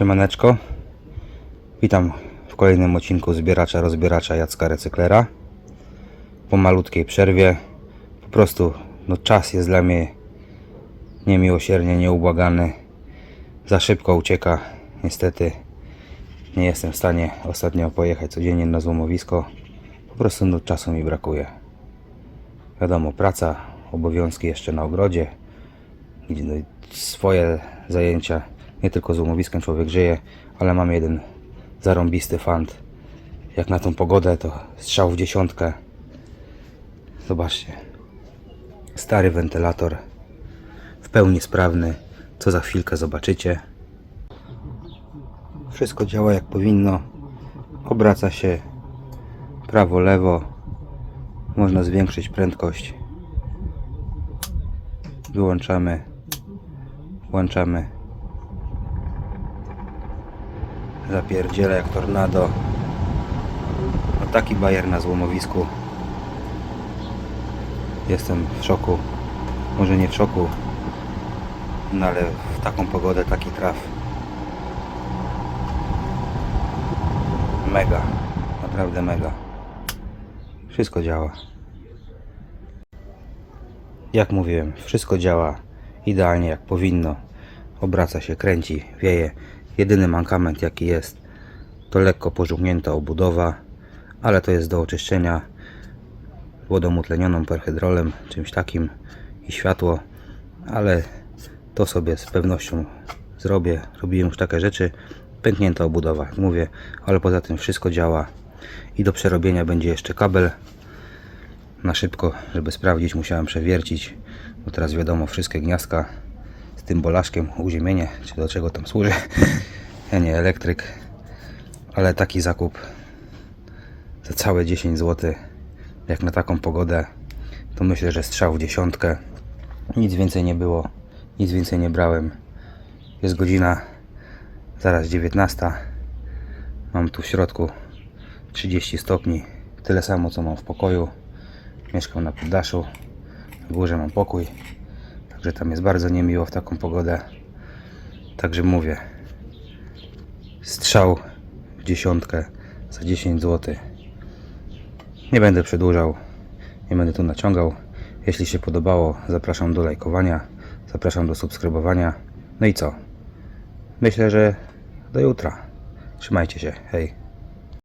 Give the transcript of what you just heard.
Siemaneczko. Witam w kolejnym odcinku zbieracza rozbieracza Jacka Recyklera. Po malutkiej przerwie. Po prostu no, czas jest dla mnie niemiłosiernie nieubłagany. Za szybko ucieka. Niestety nie jestem w stanie ostatnio pojechać codziennie na złomowisko. Po prostu no, czasu mi brakuje. Wiadomo, praca, obowiązki jeszcze na ogrodzie, no, swoje zajęcia. Nie tylko z umowiskiem człowiek żyje, ale mam jeden zarąbisty fant. Jak na tą pogodę, to strzał w dziesiątkę. Zobaczcie. Stary wentylator. W pełni sprawny. Co za chwilkę zobaczycie. Wszystko działa jak powinno. Obraca się prawo, lewo. Można zwiększyć prędkość. Wyłączamy. Włączamy. Zapierdzielę jak tornado. No taki bajer na złomowisku. Jestem w szoku. Może nie w szoku, no ale w taką pogodę taki traf. Mega. Naprawdę mega. Wszystko działa. Jak mówiłem, wszystko działa idealnie jak powinno. Obraca się, kręci, wieje. Jedyny mankament jaki jest to lekko pożółknięta obudowa, ale to jest do oczyszczenia wodą utlenioną perhydrolem, czymś takim i światło, ale to sobie z pewnością zrobię. Robiłem już takie rzeczy. Pęknięta obudowa, jak mówię, ale poza tym wszystko działa i do przerobienia będzie jeszcze kabel na szybko, żeby sprawdzić, musiałem przewiercić, bo teraz wiadomo, wszystkie gniazdka z tym bolaszkiem, uziemienie, czy do czego tam służy. Ja nie elektryk, ale taki zakup za całe 10 zł, jak na taką pogodę, to myślę, że strzał w dziesiątkę. Nic więcej nie było, nic więcej nie brałem. Jest godzina zaraz 19. Mam tu w środku 30 stopni, tyle samo co mam w pokoju. Mieszkam na poddaszu, w górze mam pokój, także tam jest bardzo niemiło w taką pogodę. Także mówię, strzał w dziesiątkę za 10 zł. Nie będę przedłużał, nie będę tu naciągał. Jeśli się podobało, zapraszam do lajkowania, zapraszam do subskrybowania. No i co? Myślę, że do jutra. Trzymajcie się, hej.